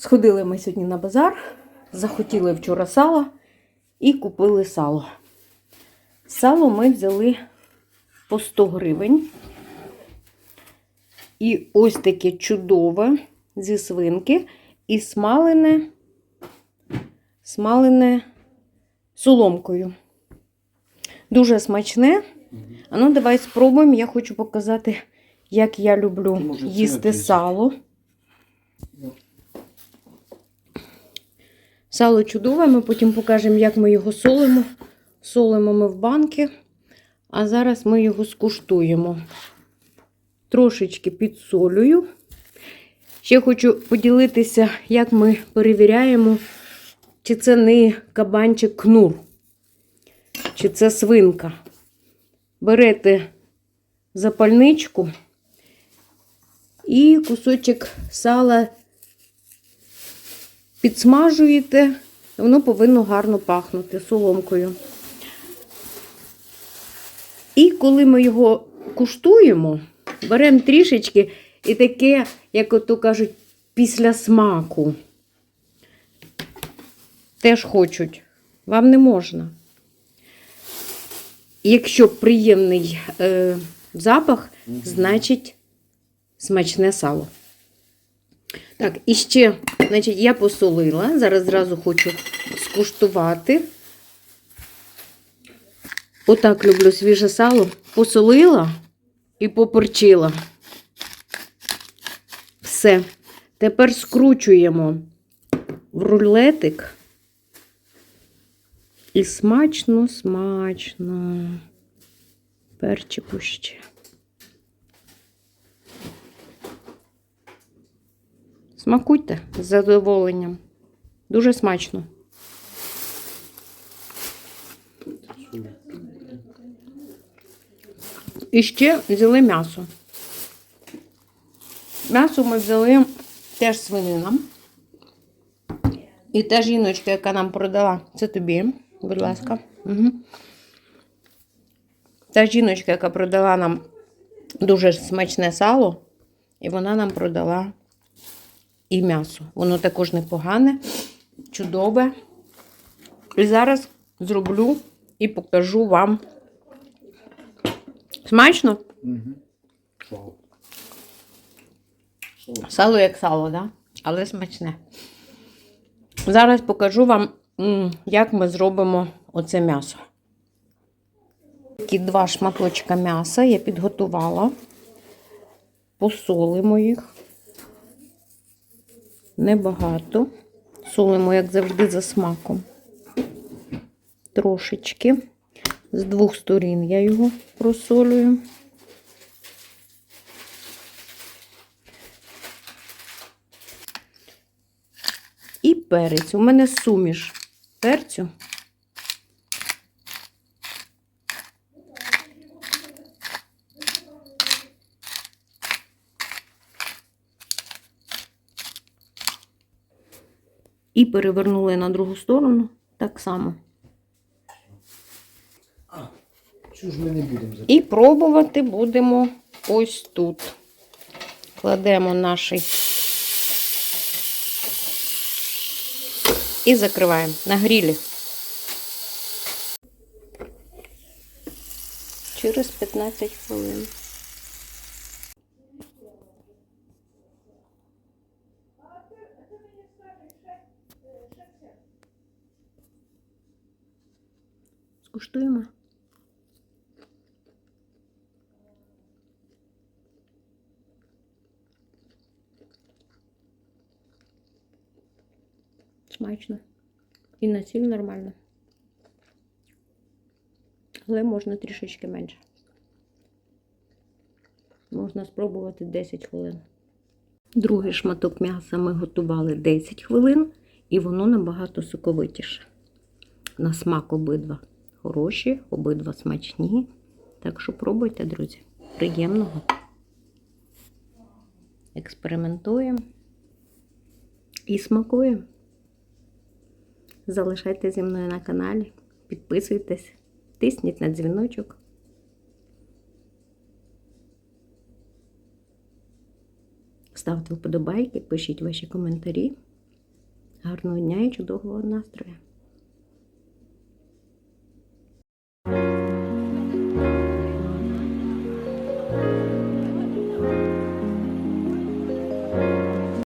Сходили ми сьогодні на базар, захотіли вчора сала і купили сало. Сало ми взяли по 100 гривень. І ось таке чудове зі свинки і смалене, смалене соломкою. Дуже смачне. А ну, давай спробуємо. Я хочу показати, як я люблю їсти сало. Сало чудове, ми потім покажемо, як ми його солимо. Солимо ми в банки, а зараз ми його скуштуємо. Трошечки підсолюю. Ще хочу поділитися, як ми перевіряємо, чи це не кабанчик кнур, чи це свинка. Берете запальничку і кусочок сала підсмажуєте, воно повинно гарно пахнути соломкою. І коли ми його куштуємо, беремо трішечки і таке, як ото кажуть, після смаку. Теж хочуть. Вам не можна. Якщо приємний е, запах, значить смачне сало. Так, і ще, значить, я посолила. Зараз зразу хочу скуштувати. Отак люблю свіже сало. Посолила і поперчила. Все. Тепер скручуємо в рулетик. І смачно, смачно. Перчику ще. Смакуйте з задоволенням. Дуже смачно. І ще взяли м'ясо. М'ясо ми взяли теж свинина. І та жіночка, яка нам продала, це тобі, будь ласка. Угу. Та жіночка, яка продала нам дуже смачне сало, і вона нам продала і м'ясо. Воно також непогане, чудове. І зараз зроблю і покажу вам. Смачно? Сало як сало, да? але смачне. Зараз покажу вам, як ми зробимо оце м'ясо. Такі два шматочка м'яса я підготувала. Посолимо їх. Небагато. Солимо, як завжди, за смаком. Трошечки. З двох сторін я його просолюю. І перець. У мене суміш перцю. І перевернули на другу сторону так само. Що ж ми не будемо І пробувати будемо ось тут. Кладемо наш і закриваємо на грілі. Через 15 хвилин. Скуштуємо. Смачно. І на сіль нормально. Але можна трішечки менше. Можна спробувати 10 хвилин. Другий шматок м'яса ми готували 10 хвилин, і воно набагато соковитіше. На смак обидва хороші, обидва смачні. Так що пробуйте, друзі. Приємного. Експериментуємо і смакуємо. Залишайтеся зі мною на каналі, підписуйтесь, тисніть на дзвіночок. Ставте вподобайки, пишіть ваші коментарі. Гарного дня і чудового настрою!